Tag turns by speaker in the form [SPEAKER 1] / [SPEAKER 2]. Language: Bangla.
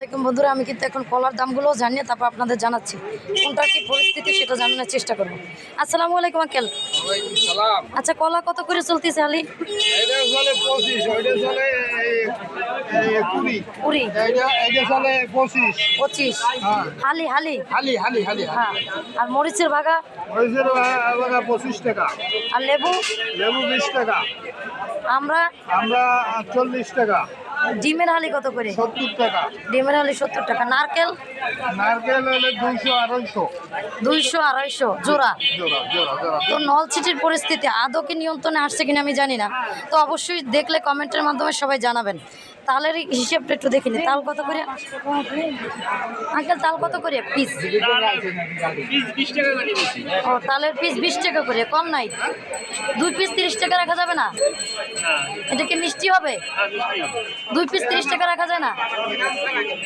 [SPEAKER 1] দেখুন বন্ধুরা আমি কিন্তু এখন কলার দামগুলো জানিয়ে তারপর আপনাদের জানাচ্ছি। কোনটা কি পরিস্থিতি সেটা জানানোর চেষ্টা করব। আসসালামু আলাইকুম আঙ্কেল। আচ্ছা কলা কত করে চলতেছে আলি?
[SPEAKER 2] পঁচিশ।
[SPEAKER 1] হালি হালি?
[SPEAKER 2] হালি হালি হালি
[SPEAKER 1] হ্যাঁ। আর মরিচের বাগা
[SPEAKER 2] ওইসের আলাদা পঁচিশ টাকা।
[SPEAKER 1] আর লেবু?
[SPEAKER 2] লেবু বিশ টাকা।
[SPEAKER 1] আমরা?
[SPEAKER 2] আমরা চল্লিশ টাকা।
[SPEAKER 1] ডিমের হালি কত করে?
[SPEAKER 2] সত্তর টাকা।
[SPEAKER 1] ডিমের হালি সত্তর টাকা। নারকেল?
[SPEAKER 2] নারকেল হলে দুইশো আড়াইশো।
[SPEAKER 1] দুইশো আড়াইশো। জোড়া? তো নলছিটির পরিস্থিতি আদৌ কি নিয়ন্ত্রণে আসছে কিনা আমি জানি না। তো অবশ্যই দেখলে কমেন্টের মাধ্যমে সবাই জানাবেন। তালের হিসেবটা একটু দেখিনি তাল কত করে? আঙ্কেল তাল কত করে? পিস। ও তালের পিস বিশ টাকা করে। কম নাই। দুই পিস তিরিশ টাকা রাখা যাবে না? এটা কি মিষ্টি হবে? দুই পিস তিরিশ টাকা রাখা যায় না?